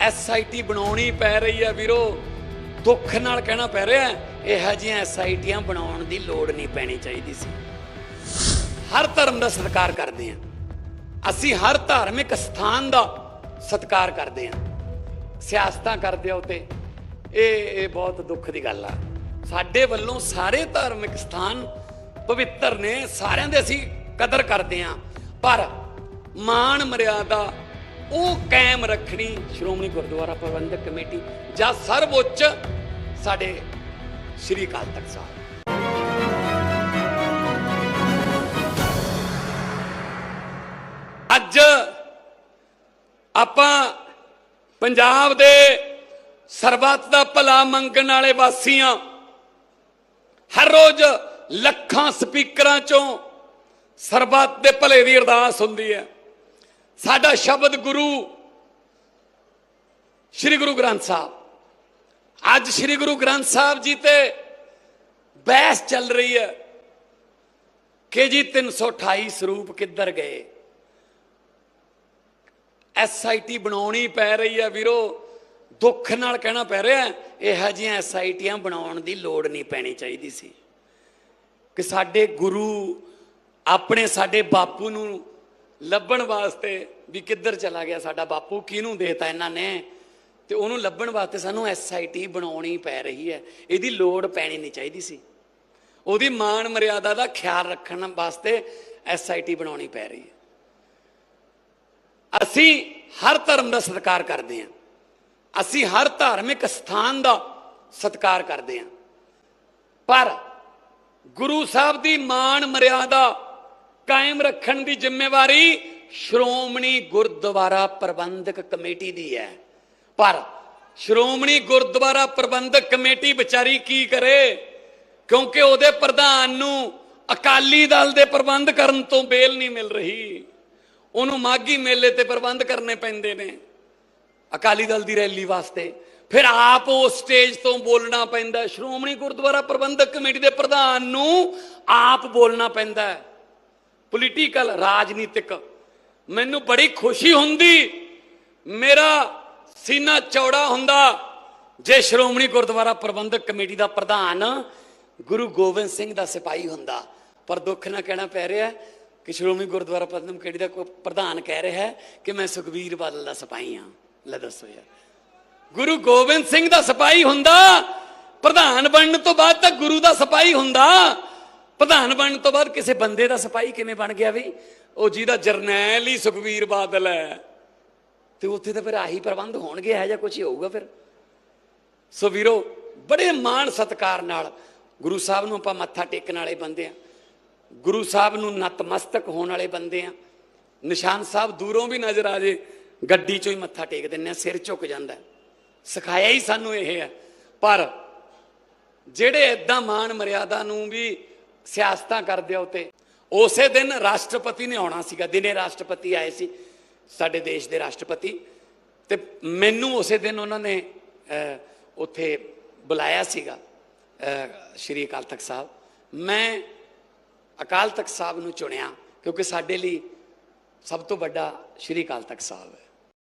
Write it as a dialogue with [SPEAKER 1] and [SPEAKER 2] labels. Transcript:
[SPEAKER 1] SIT ਬਣਾਉਣੀ ਪੈ ਰਹੀ ਹੈ ਵੀਰੋ। ਦੁੱਖ ਨਾਲ ਕਹਿਣਾ ਪੈ ਰਿਹਾ ਇਹੋ ਜਿਹੀਆਂ ਐਸਆਈਟੀਆਂ ਬਣਾਉਣ ਦੀ ਲੋੜ ਨਹੀਂ ਪੈਣੀ ਚਾਹੀਦੀ ਸੀ। ਹਰ ਧਰਮ ਦਾ ਸਤਿਕਾਰ ਕਰਦੇ ਹਾਂ। ਅਸੀਂ ਹਰ ਧਾਰਮਿਕ ਸਥਾਨ ਦਾ ਸਤਿਕਾਰ ਕਰਦੇ ਹਾਂ। ਸਿਆਸਤਾਂ ਕਰਦੇ ਹੋ ਤੇ ਇਹ ਇਹ ਬਹੁਤ ਦੁੱਖ ਦੀ ਗੱਲ ਆ। ਸਾਡੇ ਵੱਲੋਂ ਸਾਰੇ ਧਾਰਮਿਕ ਸਥਾਨ ਪਵਿੱਤਰ ਨੇ, ਸਾਰਿਆਂ ਦੇ ਅਸੀਂ ਕਦਰ ਕਰਦੇ ਹਾਂ। ਪਰ ਮਾਣ ਮਰਿਆਦਾ ਉਹ ਕਾਇਮ ਰੱਖਣੀ ਸ਼੍ਰੋਮਣੀ ਗੁਰਦੁਆਰਾ ਪ੍ਰਬੰਧਕ ਕਮੇਟੀ ਜਾਂ ਸਰਵਉੱਚ ਸਾਡੇ ਸ੍ਰੀ ਅਕਾਲ ਤਖਤ ਸਾਹਿਬ। ਅੱਜ ਆਪਾਂ ਪੰਜਾਬ ਦੇ ਸਰਬੱਤ ਦਾ ਭਲਾ ਮੰਗਣ ਵਾਲੇ ਵਾਸੀਆਂ ਹਰ ਰੋਜ਼ ਲੱਖਾਂ ਸਪੀਕਰਾਂ ਚੋਂ ਸਰਬੱਤ ਦੇ ਭਲੇ ਦੀ ਅਰਦਾਸ ਹੁੰਦੀ ਹੈ। ਸਾਡਾ ਸ਼ਬਦ ਗੁਰੂ ਸ੍ਰੀ ਗੁਰੂ ਗ੍ਰੰਥ ਸਾਹਿਬ। ਅੱਜ ਸ੍ਰੀ ਗੁਰੂ ਗ੍ਰੰਥ ਸਾਹਿਬ ਜੀ ਤੇ ਬਹਿਸ ਚੱਲ ਰਹੀ ਹੈ ਕਿ ਜੀ 328 ਸਰੂਪ ਕਿੱਧਰ ਗਏ। ਐਸਆਈਟੀ ਬਣਾਉਣੀ ਪੈ ਰਹੀ ਹੈ ਵੀਰੋ। ਦੁੱਖ ਨਾਲ ਕਹਿਣਾ ਪੈ ਰਿਹਾ ਇਹੋ ਜਿਹੀਆਂ ਐਸਆਈਟੀਆਂ ਬਣਾਉਣ ਦੀ ਲੋੜ ਨਹੀਂ ਪੈਣੀ ਚਾਹੀਦੀ ਸੀ। ਕਿ ਸਾਡੇ ਗੁਰੂ ਆਪਣੇ ਸਾਡੇ ਬਾਪੂ ਨੂੰ ਲੱਭਣ ਵਾਸਤੇ ਵੀ ਕਿੱਧਰ ਚਲਾ ਗਿਆ ਸਾਡਾ ਬਾਪੂ, ਕਿਹਨੂੰ ਦੇਤਾ ਇਹਨਾਂ ਨੇ? ਤੇ ਉਹਨੂੰ ਲੱਭਣ ਵਾਸਤੇ ਸਾਨੂੰ ਐਸਆਈਟੀ ਬਣਾਉਣੀ ਪੈ ਰਹੀ ਹੈ। ਇਹਦੀ ਲੋੜ ਪੈਣੀ ਨਹੀਂ ਚਾਹੀਦੀ ਸੀ। ਉਹਦੀ ਮਾਣ ਮਰਿਆਦਾ ਦਾ ਖਿਆਲ ਰੱਖਣ ਵਾਸਤੇ ਐਸਆਈਟੀ ਬਣਾਉਣੀ ਪੈ ਰਹੀ ਹੈ। ਅਸੀਂ ਹਰ ਧਰਮ ਦਾ ਸਤਿਕਾਰ ਕਰਦੇ ਹਾਂ। ਅਸੀਂ ਹਰ ਧਾਰਮਿਕ ਸਥਾਨ ਦਾ ਸਤਿਕਾਰ ਕਰਦੇ ਹਾਂ। ਪਰ ਗੁਰੂ ਸਾਹਿਬ ਦੀ ਮਾਣ ਮਰਿਆਦਾ ਕਾਇਮ ਰੱਖਣ ਦੀ ਜ਼ਿੰਮੇਵਾਰੀ ਸ਼੍ਰੋਮਣੀ ਗੁਰਦੁਆਰਾ ਪ੍ਰਬੰਧਕ ਕਮੇਟੀ ਦੀ ਹੈ। ਪਰ ਸ਼੍ਰੋਮਣੀ ਗੁਰਦੁਆਰਾ ਪ੍ਰਬੰਧਕ ਕਮੇਟੀ ਵਿਚਾਰੀ ਕੀ ਕਰੇ? ਕਿਉਂਕਿ ਉਹਦੇ ਪ੍ਰਧਾਨ ਨੂੰ ਅਕਾਲੀ ਦਲ ਦੇ ਪ੍ਰਬੰਧ ਕਰਨ ਤੋਂ ਬੇਲ ਨਹੀਂ ਮਿਲ ਰਹੀ। ਉਹਨੂੰ ਮਾਗੀ ਮੇਲੇ ਤੇ ਪ੍ਰਬੰਧ ਕਰਨੇ ਪੈਂਦੇ ਨੇ ਅਕਾਲੀ ਦਲ ਦੀ ਰੈਲੀ ਵਾਸਤੇ। ਫਿਰ ਆਪ ਉਹ ਸਟੇਜ ਤੋਂ ਬੋਲਣਾ ਪੈਂਦਾ ਸ਼੍ਰੋਮਣੀ ਗੁਰਦੁਆਰਾ ਪ੍ਰਬੰਧਕ ਕਮੇਟੀ ਦੇ ਪ੍ਰਧਾਨ ਨੂੰ ਆਪ ਬੋਲਣਾ ਪੈਂਦਾ ਪੋਲੀਟੀਕਲ ਰਾਜਨੀਤਿਕ। ਮੈਨੂੰ ਬੜੀ ਖੁਸ਼ੀ ਹੁੰਦੀ, ਮੇਰਾ ਸੀਨਾ ਚੌੜਾ ਹੁੰਦਾ, ਜੇ ਸ਼੍ਰੋਮਣੀ ਗੁਰਦੁਆਰਾ ਪ੍ਰਬੰਧਕ ਕਮੇਟੀ ਦਾ ਪ੍ਰਧਾਨ ਗੁਰੂ ਗੋਬਿੰਦ ਸਿੰਘ ਦਾ ਸਿਪਾਹੀ ਹੁੰਦਾ। ਪਰ ਦੁੱਖ ਨਾਲ ਕਹਿਣਾ ਪੈ ਰਿਹਾ ਕਿ ਸ਼੍ਰੋਮਣੀ ਗੁਰਦੁਆਰਾ ਪ੍ਰਬੰਧਕ ਕਮੇਟੀ ਦਾ ਕੋਈ ਪ੍ਰਧਾਨ ਕਹਿ ਰਿਹਾ ਹੈ ਕਿ ਮੈਂ ਸੁਖਬੀਰ ਬਾਦਲ ਦਾ ਸਿਪਾਹੀ ਹਾਂ। ਲੈ ਦੱਸੋ ਯਾਰ। ਗੁਰੂ ਗੋਬਿੰਦ ਸਿੰਘ ਦਾ ਸਿਪਾਹੀ ਹੁੰਦਾ, ਪ੍ਰਧਾਨ ਬਣਨ ਤੋਂ ਬਾਅਦ ਤਾਂ ਗੁਰੂ ਦਾ ਸਿਪਾਹੀ ਹੁੰਦਾ। ਪ੍ਰਧਾਨ ਬਣਨ ਤੋਂ ਬਾਅਦ ਕਿਸੇ ਬੰਦੇ ਦਾ ਸਿਪਾਹੀ ਕਿਵੇਂ ਬਣ ਗਿਆ ਵੀ? ਉਹ ਜਿਹਦਾ ਜਰਨੈਲ ਹੀ ਸੁਖਬੀਰ ਬਾਦਲ ਹੈ। ਤੇ ਉੱਥੇ ਤਾਂ ਫਿਰ ਆਹੀ ਪ੍ਰਬੰਧ ਹੋਣਗੇ ਹੈ ਜਾਂ ਕੁਝ ਹੀ ਹੋਊਗਾ ਫਿਰ। ਸੋ ਵੀਰੋ, ਬੜੇ ਮਾਣ ਸਤਕਾਰ ਨਾਲ ਗੁਰੂ ਸਾਹਿਬ ਨੂੰ ਆਪਾਂ ਮੱਥਾ ਟੇਕਣ ਵਾਲੇ ਬੰਦੇ ਆ ਗੁਰੂ ਸਾਹਿਬ ਨੂੰ ਨਤਮਸਤਕ ਹੋਣ ਵਾਲੇ ਬੰਦੇ ਆ ਨਿਸ਼ਾਨ ਸਾਹਿਬ ਦੂਰੋਂ ਵੀ ਨਜ਼ਰ ਆ ਜੇ, ਗੱਡੀ ਚੋਂ ਹੀ ਮੱਥਾ ਟੇਕ ਦਿੰਨੇ ਆ ਸਿਰ ਝੁਕ ਜਾਂਦਾ ਸਿਖਾਇਆ ਹੀ ਸਾਨੂੰ ਇਹ ਹੈ। ਪਰ ਜਿਹੜੇ ਇਦਾਂ ਮਾਣ ਮਰਿਆਦਾ ਨੂੰ ਵੀ ਸਿਆਸਤਾਂ ਕਰਦੇ ਆ ਉਤੇ। ਉਸੇ ਦਿਨ ਰਾਸ਼ਟਰਪਤੀ ਨੇ ਆਉਣਾ ਸੀਗਾ, ਦਿਨੇ ਰਾਸ਼ਟਰਪਤੀ ਆਏ ਸੀ, ਸਾਡੇ ਦੇਸ਼ ਦੇ ਰਾਸ਼ਟਰਪਤੀ। ਤੇ ਮੈਨੂੰ ਉਸੇ ਦਿਨ ਉਹਨਾਂ ਨੇ ਉੱਥੇ ਬੁਲਾਇਆ ਸੀਗਾ ਸ਼੍ਰੀ ਅਕਾਲ ਤਖਤ ਸਾਹਿਬ। ਮੈਂ ਅਕਾਲ ਤਖਤ ਸਾਹਿਬ ਨੂੰ ਚੁਣਿਆ, ਕਿਉਂਕਿ ਸਾਡੇ ਲਈ ਸਭ ਤੋਂ ਵੱਡਾ ਸ਼੍ਰੀ ਅਕਾਲ ਤਖਤ ਸਾਹਿਬ ਹੈ।